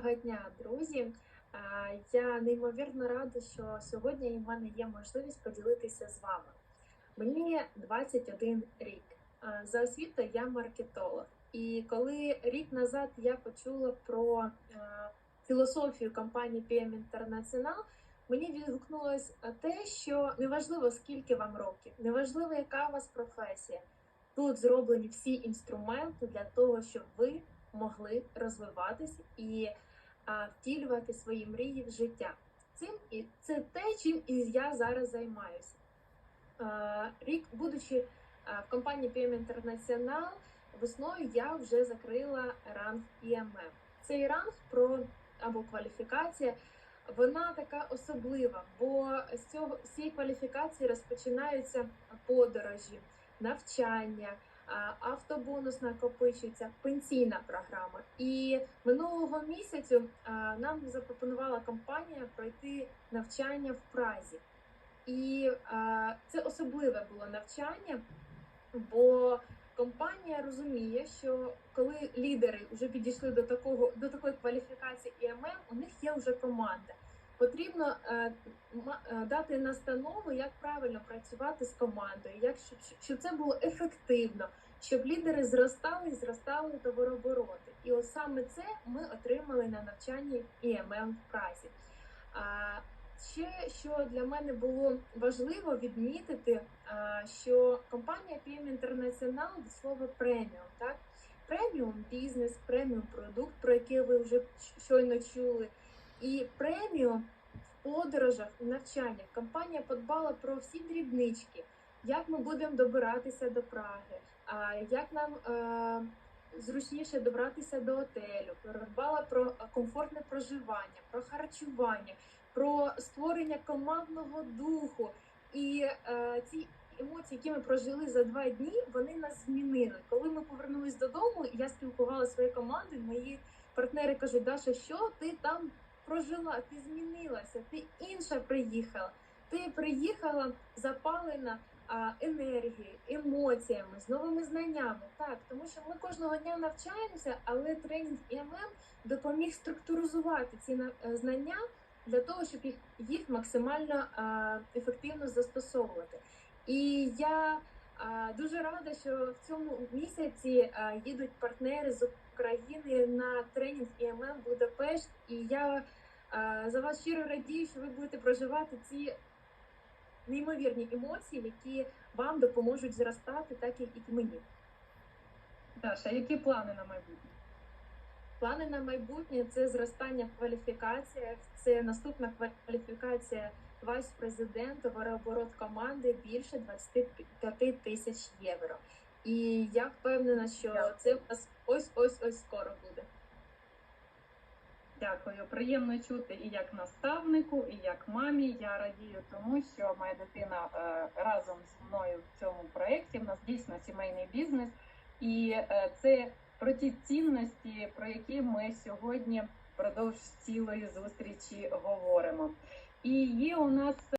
Доброго дня, друзі. Я неймовірно рада, що сьогодні в мене є можливість поділитися з вами. Мені 21 рік. За освітою я маркетолог. І коли рік назад я почула про філософію компанії PM International, мені відгукнулось те, що неважливо скільки вам років, неважливо, яка у вас професія. Тут зроблені всі інструменти для того, щоб ви могли розвиватись і втілювати свої мрії в життя. Цим і це те, чим і я зараз займаюся. Рік, будучи в компанії PM International, весною я вже закрила ранг IMM. Цей ранг про або кваліфікація. Вона така особлива, бо з цього з цієї кваліфікації розпочинаються подорожі, навчання, автобонус накопичується, пенсійна програма. І минулого місяцю нам запропонувала компанія пройти навчання в Празі. І це особливе було навчання, бо компанія розуміє, що коли лідери вже підійшли до такого до такої кваліфікації ІММ, у них є вже команда. Потрібно е, е, дати настанови, як правильно працювати з командою, як щоб, це було ефективно, щоб лідери зростали і зростали товарообороти. І от саме це ми отримали на навчанні ІММ в Празі. Ще що для мене було важливо відмітити, що компанія PM International від слова преміум, так? Преміум бізнес, преміум продукт, про який ви вже щойно чули. І преміум в подорожах, в навчаннях. Компанія подбала про всі дрібнички, як ми будемо добиратися до Праги, як нам е, зручніше добратися до отелю, подбала про комфортне проживання, про харчування, про створення командного духу. І е, ці емоції, які ми прожили за два дні, вони нас змінили. Коли ми повернулись додому, я спілкувалася своєю командою. Мої партнери кажуть, Даша, що ти там прожила? Ти змінилася, ти інша приїхала. Ти приїхала запалена енергією, емоціями, з новими знаннями. Так, тому що ми кожного дня навчаємося, але тренінг ІММ допоміг структуризувати ці е, знання для того, щоб їх, їх максимально ефективно застосовувати. І я дуже рада, що в цьому місяці їдуть партнери з України на тренінг ІММ Будапешт. І я за вас щиро радію, що ви будете проживати ці неймовірні емоції, які вам допоможуть зростати, так як і мені. Даша, які плани на майбутнє? Плани на майбутнє це зростання в кваліфікаціях, це наступна кваліфікація вайс-президент, товарооборот команди більше 25 тисяч євро. І я впевнена, що це у нас ось ось ось скоро буде. Дякую. Приємно чути і як наставнику, і як мамі. Я радію тому, що моя дитина е, разом зі мною в цьому проєкті. У нас дійсно сімейний бізнес, і е, це про ті цінності, про які ми сьогодні впродовж цілої зустрічі говоримо. І є у нас